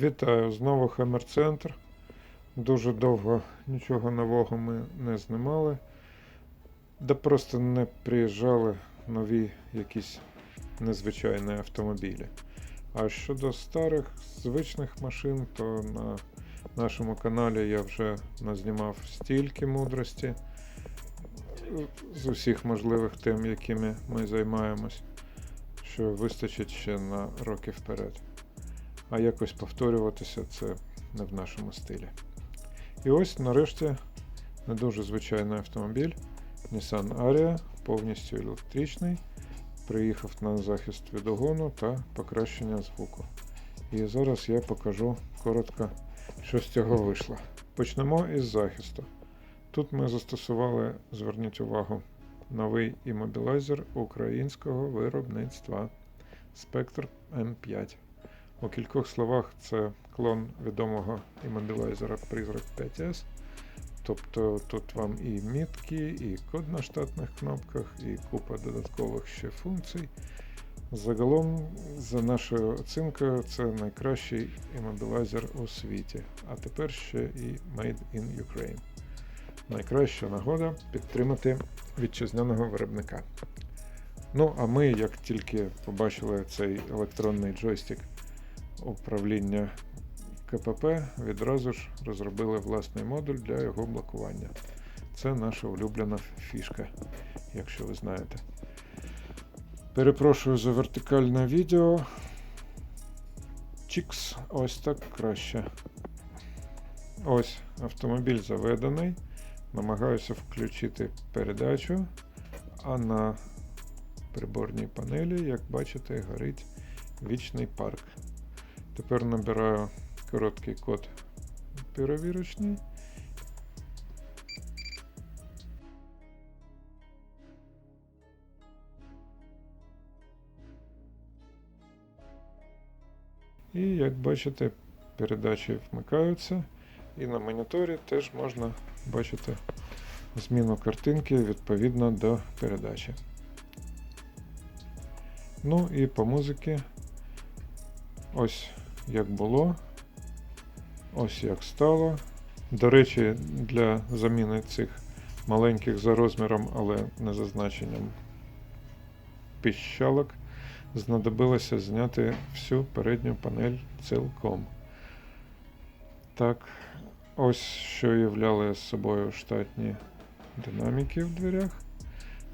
Вітаю, знову Хаммер Центр. Дуже довго нічого нового ми не знімали. Да просто не приїжджали нові якісь незвичайні автомобілі. А щодо старих звичних машин, то на нашому каналі я вже назнімав стільки мудрості з усіх можливих тем, якими ми займаємось, що вистачить ще на роки вперед. А якось повторюватися це не в нашому стилі. І ось нарешті не дуже звичайний автомобіль Nissan Ariya, повністю електричний, приїхав на захист від огону та покращення звуку. І зараз я покажу коротко, що з цього вийшло. Почнемо із захисту. Тут ми застосували, зверніть увагу, новий іммобілайзер українського виробництва Spectre M5. У кількох словах це клон відомого іммобілайзера Призрак 5S. Тобто тут вам і мітки, і код на штатних кнопках, і купа додаткових ще функцій. Загалом, за нашою оцінкою, це найкращий іммобілайзер у світі, а тепер ще і Made in Ukraine. Найкраща нагода підтримати вітчизняного виробника. Ну, а ми, як тільки побачили цей електронний джойстик управління КПП, відразу ж розробили власний модуль для його блокування. Це наша улюблена фішка, якщо ви знаєте. Перепрошую за вертикальне відео. Чікс, ось так краще. Ось автомобіль заведений. Намагаюся включити передачу, а на приборній панелі, як бачите, горить вічний парк. Тепер набираю короткий код перевірочний. І як бачите, передачі вмикаються, і на моніторі теж можна бачити зміну картинки відповідно до передачі. Ну і по музиці ось як було, ось як стало. До речі, для заміни цих маленьких за розміром, але не за значенням піщалок, знадобилося зняти всю передню панель цілком. Так, ось що являли собою штатні динаміки в дверях.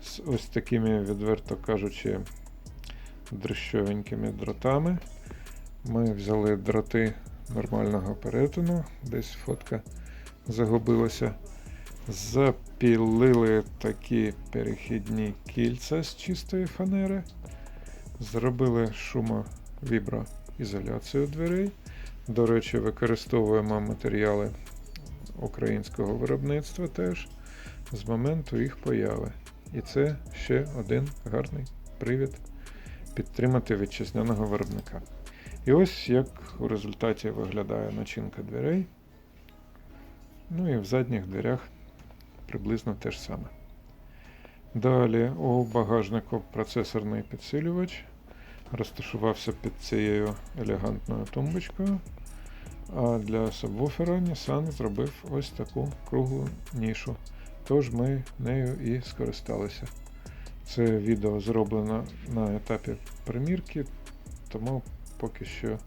З ось такими, відверто кажучи, дрищовенькими дротами. Ми взяли дроти нормального перетину, десь фотка загубилася. Запілили такі перехідні кільця з чистої фанери. Зробили шумовіброізоляцію дверей. До речі, використовуємо матеріали українського виробництва теж з моменту їх появи. І це ще один гарний привід підтримати вітчизняного виробника. І ось як у результаті виглядає начинка дверей. Ну і в задніх дверях приблизно те ж саме. Далі у багажнику процесорний підсилювач розташувався під цією елегантною тумбочкою. А для сабвуфера Nissan зробив ось таку круглу нішу. Тож ми нею і скористалися. Це відео зроблено на етапі примірки, тому поки що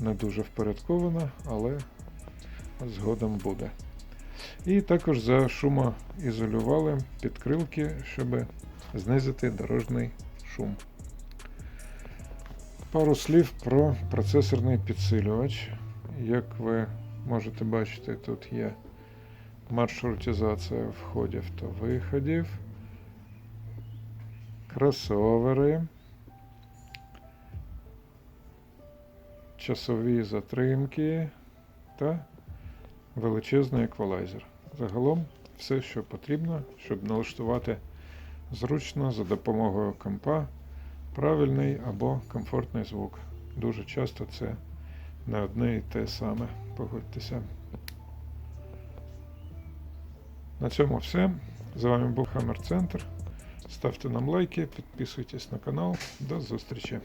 не дуже впорядковано, але згодом буде. І також за шумоізолювали підкрилки, щоб знизити дорожній шум. Пару слів про процесорний підсилювач. Як ви можете бачити, тут є маршрутизація входів та виходів, кросовери, часові затримки та величезний еквалайзер. Загалом все, що потрібно, щоб налаштувати зручно за допомогою компа правильний або комфортний звук. Дуже часто це не одне і те саме, погодьтеся. На цьому все. З вами був Хаммер Центр. Ставте нам лайки, підписуйтесь на канал. До зустрічі!